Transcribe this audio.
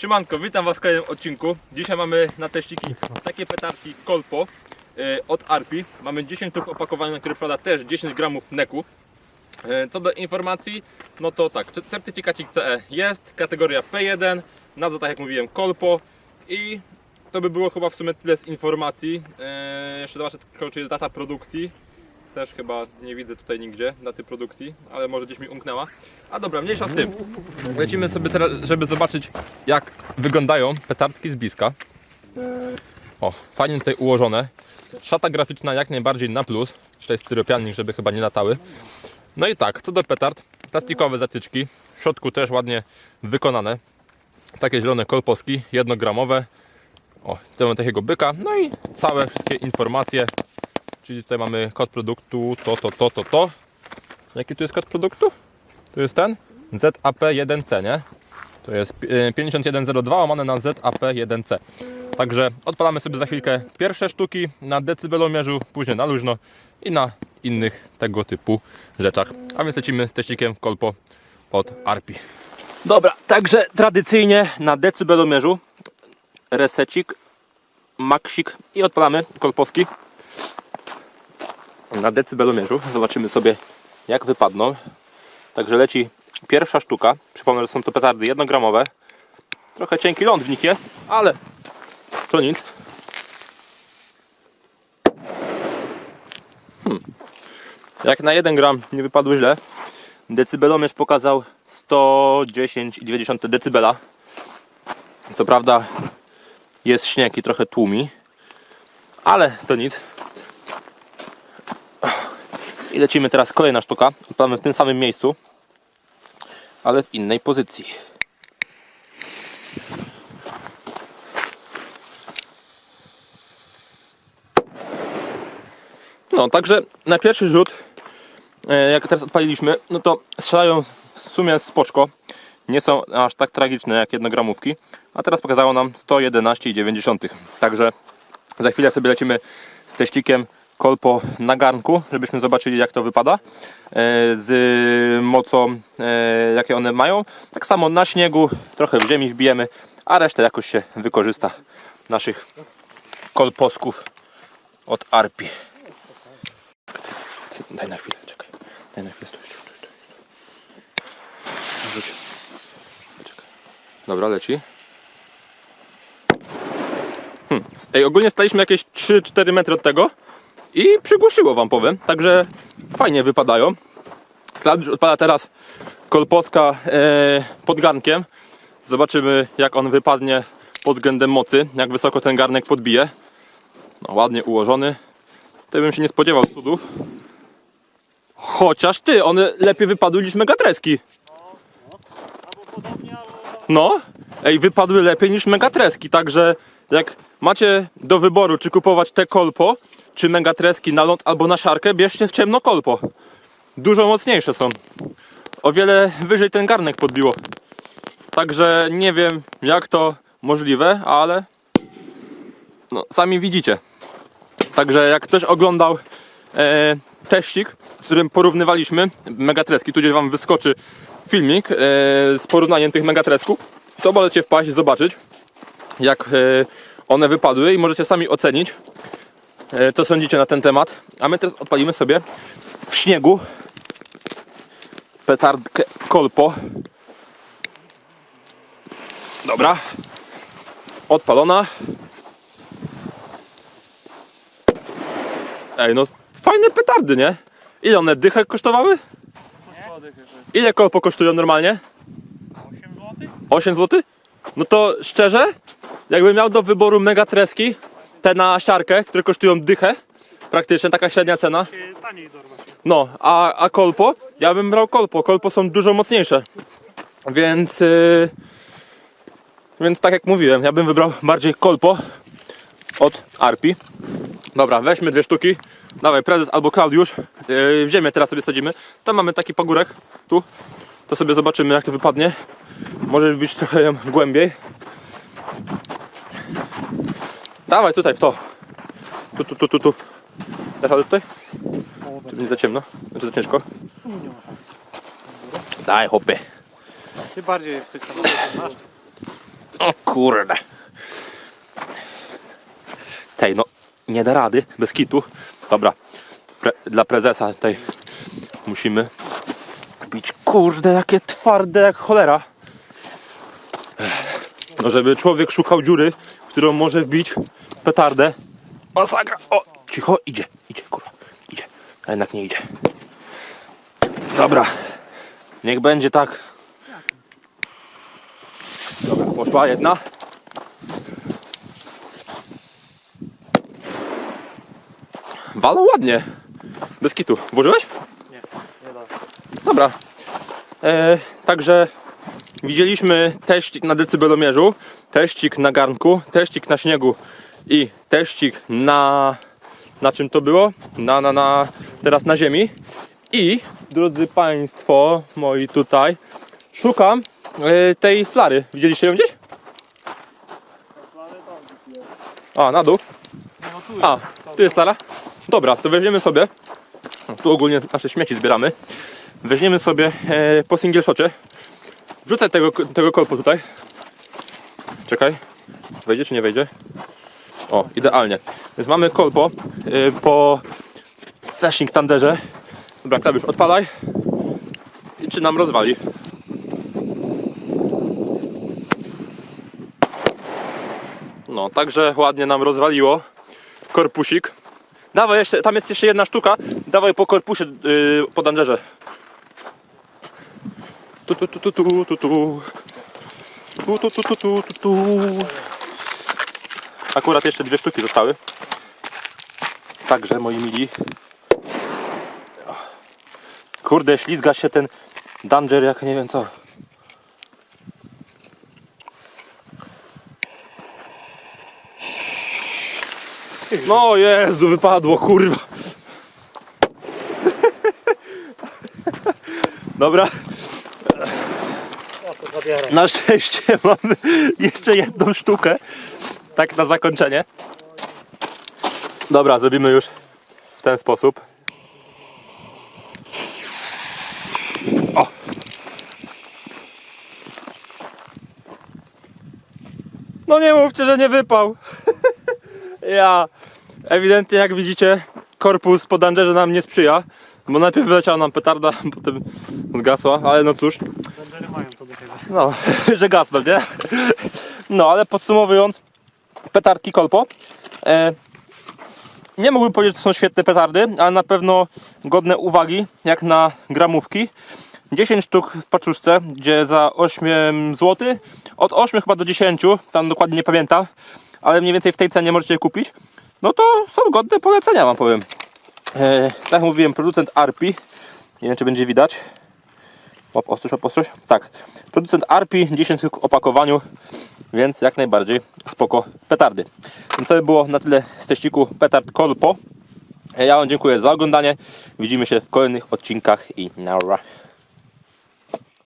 Siemanko, witam Was w kolejnym odcinku. Dzisiaj mamy na teściki takie petarki Kolpo e, od Arpi. Mamy 10 sztuk opakowania, które posiada też 10 gramów neku. E, Co do informacji, no to tak, cer- certyfikacik CE jest, kategoria P1, nazwa tak jak mówiłem Kolpo i to by było chyba w sumie tyle z informacji. E, Jeszcze zobaczę tylko, czy jest data produkcji. Też chyba nie widzę tutaj nigdzie daty produkcji, ale może gdzieś mi umknęła. A dobra, mniejsza z tym. Lecimy sobie teraz, żeby zobaczyć jak wyglądają petardki z bliska. O, fajnie tutaj ułożone. Szata graficzna jak najbardziej na plus. Tutaj styropiannik, żeby chyba nie latały. No i tak, co do petard, plastikowe zatyczki. W środku też ładnie wykonane. Takie zielone kolposki, jednogramowe. O, mamy takiego byka. No i całe wszystkie informacje. Czyli tutaj mamy kod produktu, to, to, to, to, to. Jaki tu jest kod produktu? To jest ten? ZAP1C, nie? To jest e, 5102 łamane na ZAP1C. Także odpalamy sobie za chwilkę pierwsze sztuki na decybelomierzu, później na luźno i na innych tego typu rzeczach. A więc lecimy z teścikiem Kolpo od Arpi. Dobra, także tradycyjnie na decybelomierzu resecik, maksik i odpalamy kolposki na decybelomierzu. Zobaczymy sobie jak wypadną. Także leci pierwsza sztuka. Przypomnę, że są to petardy jednogramowe. Trochę cienki ląd w nich jest, ale to nic. Hmm. Jak na 1 gram nie wypadły źle, decybelomierz pokazał 110,2 decybela. Co prawda jest śnieg i trochę tłumi, ale to nic. Lecimy teraz kolejna sztuka. Odpalamy w tym samym miejscu, ale w innej pozycji. No, także na pierwszy rzut, e, jak teraz odpaliliśmy, no to strzelają w sumie spoczko. Nie są aż tak tragiczne jak jednogramówki. A teraz pokazało nam 111,9. Także za chwilę sobie lecimy z teścikiem kolpo na garnku, żebyśmy zobaczyli jak to wypada e, z mocą e, jakie one mają. Tak samo na śniegu, trochę w ziemi wbijemy, a resztę jakoś się wykorzysta naszych kolposków od Arpi. Daj na chwilę, czekaj. Daj na chwilę, stój, stój, stój. stój. Dobra, leci. Hmm. Ej, ogólnie staliśmy jakieś 3-4 metry od tego i przygłuszyło wam powiem, także fajnie wypadają. Klaudiusz odpada teraz kolposka e, pod garnkiem. Zobaczymy jak on wypadnie pod względem mocy, jak wysoko ten garnek podbije. No, ładnie ułożony. Tutaj bym się nie spodziewał cudów. Chociaż ty, one lepiej wypadły niż megatreski. No, ej, wypadły lepiej niż megatreski, także jak macie do wyboru, czy kupować te kolpo, czy megatreski na ląd albo na siarkę, bierzcie w ciemno kolpo. Dużo mocniejsze są. O wiele wyżej ten garnek podbiło. Także nie wiem jak to możliwe, ale no, sami widzicie. Także jak ktoś oglądał e, teścik, z którym porównywaliśmy megatreski, tu gdzie wam wyskoczy filmik e, z porównaniem tych megatresków, to możecie wpaść i zobaczyć jak e, one wypadły i możecie sami ocenić co sądzicie na ten temat. A my teraz odpalimy sobie w śniegu petardkę kolpo. Dobra. Odpalona. Ej, no fajne petardy, nie? Ile one dychę kosztowały? Ile kolpo kosztują normalnie? 8 zł? No to szczerze, jakbym miał do wyboru megatreski, te na siarkę, które kosztują dychę, praktycznie taka średnia cena. No, a, a kolpo? Ja bym brał kolpo. Kolpo są dużo mocniejsze. Więc, yy, więc tak jak mówiłem, ja bym wybrał bardziej kolpo od Arpi. Dobra, weźmy dwie sztuki. Dawaj, prezes albo Klaudiusz. Yy, w ziemię teraz sobie sadzimy. Tam mamy taki pagórek. Tu. To sobie zobaczymy jak to wypadnie. Może być trochę głębiej. Dawaj tutaj w to. Tu, tu, tu, tu, tu. Dasz radę tutaj? Czy będzie za ciemno? Znaczy za ciężko? Daj hopy. Ty bardziej chcesz tam masz. Kurde. Tej, no, nie da rady, bez kitu. Dobra, Pre dla prezesa tutaj musimy bić. Kurde, jakie twarde jak cholera. No, żeby człowiek szukał dziury, w którą może wbić petardę. Masakra! O, cicho, idzie, idzie, kurwa, idzie. A jednak nie idzie. Dobra, niech będzie tak. Dobra, poszła jedna. Walą ładnie. Bez kitu. Włożyłeś? Nie, nie da. Dobra. E, także widzieliśmy teścik na decybelomierzu, teścik na garnku, teścik na śniegu i teścik na... Na czym to było? Na, na, na... Teraz na ziemi. I, drodzy Państwo, moi tutaj, szukam e, tej flary. Widzieliście ją gdzieś? A, na dół. A, tu jest Lara? Dobra, to weźmiemy sobie. Tu ogólnie nasze śmieci zbieramy. Weźmiemy sobie e, po single shocie. Wrzucę tego, tego kolpu tutaj. Czekaj. Wejdzie czy nie wejdzie? O, idealnie. Więc mamy kolpo e, po flashing tanderze. Dobra, klawisz odpalaj. I czy nam rozwali? No, także ładnie nam rozwaliło korpusik. Dawaj jeszcze, tam jest jeszcze jedna sztuka. Dawaj po korpusie yy, po dangerze. Tu tu tu tu tu tu tu. Tu tu tu tu tu tu tu. Akurat jeszcze dwie sztuki zostały. Także moi mili. Kurde, ślizga się ten danger jak nie wiem co. No Jezu, wypadło, kurwa. Dobra. Na szczęście mamy jeszcze jedną sztukę. Tak na zakończenie. Dobra, zrobimy już w ten sposób. O. No nie mówcie, że nie wypał. Ja. Ewidentnie jak widzicie, korpus po dangerze nam nie sprzyja. Bo najpierw wyleciała nam petarda, potem zgasła, ale no cóż. Bandery mają to do tego. No, że gasną, nie? No, ale podsumowując, petardki Kolpo. E, nie mógłbym powiedzieć, że to są świetne petardy, ale na pewno godne uwagi, jak na gramówki. 10 sztuk w paczuszce, gdzie za 8 zł, od 8 chyba do 10, tam dokładnie nie pamiętam, ale mniej więcej w tej cenie możecie je kupić. No to są godne polecenia, wam powiem. E, tak jak mówiłem, producent Arpi, nie wiem czy będzie widać, Łap ostrość, łap ostrość. Tak. Producent Arpi, 10 sztuk w opakowaniu, więc jak najbardziej spoko petardy. I to by było na tyle z teściku Petard Kolpo. Ja Wam dziękuję za oglądanie. Widzimy się w kolejnych odcinkach i nara.